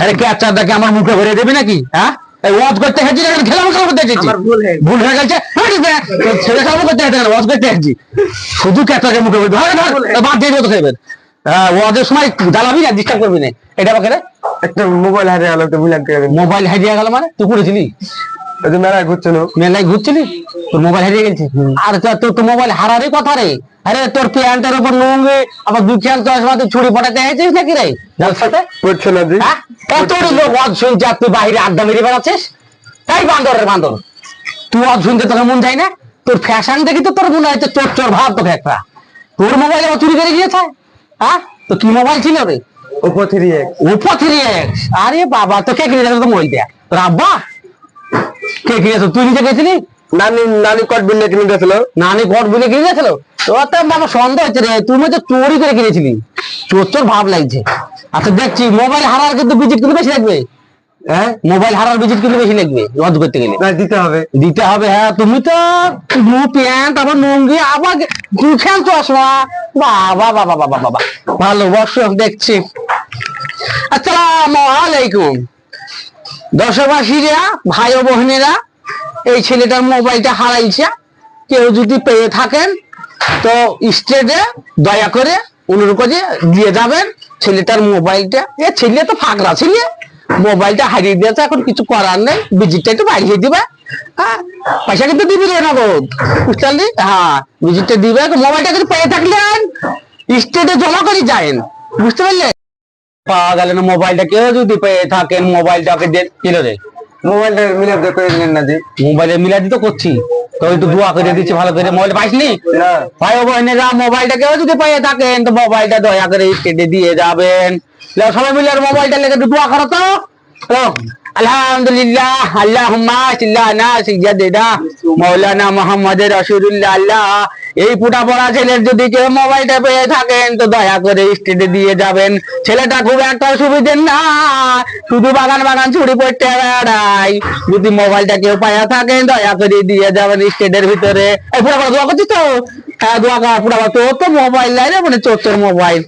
আরে ক্যাচারটাকে আমার মুখে ভরে দেবে নাকি? হ্যাঁ? ওয়াজ করতে হেঁচি না খেলা খেলা করতে হেঁচেছি ভুল হয়ে গেছে। হাঁটি দে। তোর ছেলে খাব করতে হেঁটে ওয়াজ করতে হেঁচি শুধু ক্যাচারকে মুখে ভরে দেবে? বাদ দিয়ে তো খাইবেন ওয়াজের সময় জ্বালাবি না ডিস্টার্ব করবি না। এটা একটা মোবাইল হারিয়ে গেল মোবাইল হারিয়ে গেল মানে? তুই করেছিলি ওই যে মেলায় ঘুরছিল মেলায় ঘুরছিলি তোর মোবাইল হারিয়ে গেছে? আর তোর তো মোবাইল হারারই কথা রে। আরে তোর প্যান্টের উপর নুঙ্গি আবার দুই খেয়াল চশমা তুই ছুরি পটাতে হয়েছিস নাকি রে? জালসাতে? করছে না জি? হ্যাঁ? লোক ওয়াজ শুনছে আর তুই বাইরে আড্ডা মেরে বেড়াচ্ছিস? এই বান্দরের বান্দর। তুই ওয়াজ শুনতে তোর মন যায় না? তোর ফ্যাশন দেখি তো তোর মনে হচ্ছে চোর চোর ভাব তোকে একটা তোর মোবাইল আবার চুরি করে গিয়েছে? হ্যাঁ? তো কি মোবাইল ছিল রে? Oppo three X Oppo three X আরে বাবা তো কে কিনেছে? তো মোবাইলটা তোর আব্বা? কে কিনেছে? তুই নিজে গেছিলি নানি নানি কট কিনে দিয়েছিল। নানি বলে কিনে গেছিল তোর তো বাবা সন্দেহ হচ্ছে রে তুমি তো চোরি করে কিনেছিলি। চোর চোর ভাব লাগছে। আচ্ছা দেখছি মোবাইল হারার কিন্তু বিজিট কিন্তু বেশি লাগবে। হ্যাঁ? মোবাইল হারার বিজিট কিন্তু বেশি লাগবে রদ করতে গেলে। দিতে হবে। দিতে হবে হ্যাঁ তুমি তো ব্লু প্যান্ট আবার লুঙ্গি আবার দুখান চশমা বাবা বাবা বাবা বাবা ভালো বর্ষ দেখছি। আসসালামু আলাইকুম। দর্শকবাসীরা ভাই ও বোনেরা এই ছেলেটার মোবাইলটা হারাইছে। কেউ যদি পেয়ে থাকেন, তো স্টেটে দয়া করে অনুরোধ করে দিয়ে যাবেন ছেলেটার মোবাইলটা। এ ছেলে তো ফাঁকরা ছেলে। মোবাইলটা হারিয়ে দিয়েছে, এখন কিছু করার নেই। ভিজিটটা একটু বাড়িয়ে দিবে। হ্যাঁ পয়সা কিন্তু দিবি রে নগদ। বুঝতে পারলি? হ্যাঁ ভিজিটটা দিবে। মোবাইলটা কিন্তু পেয়ে থাকলেন স্টেটে জমা করে যায়েন। বুঝতে পারলে? পাওয়া গেল না মোবাইলটা কেউ যদি পেয়ে থাকেন মোবাইলটাকে কিলো রে মোবাইলটা মিলে দিয়ে করে দিলেন না জি মোবাইলে মিলাদি তো করছি। তো দোয়া করে দিচ্ছি ভালো করে। মোবাইল পাইসনি ভাই ও বোনেরা মোবাইলটা কেউ যদি পেয়ে থাকেন তো মোবাইলটা দয়া করে কেটে দিয়ে যাবেন। সবাই মিলে মোবাইলটা লেগে একটু দোয়া করো তো। আলহামদুলিল্লাহ, আল্লাহুম্মা সিল্লানা মুহাম্মাদের রাসূলুল্লাহ, আল্লাহ। এই পুটা পড়া ছেলের যদি কেউ মোবাইলটা পেয়ে থাকেন, তো দয়া করে স্টেটে দিয়ে যাবেন। ছেলেটা খুব একটা সুবিধের না, শুধু বাগান বাগান ছুরি পড়তে বেড়াই যদি মোবাইলটা কেউ পাইয়া থাকেন, দয়া করে দিয়ে যাবেন স্টেটের ভিতরে। এই পুরা দোয়া করছিস তো? হ্যাঁ দোয়া কর পুরা তো তো মোবাইল নাই রে মানে চোর তোর মোবাইল।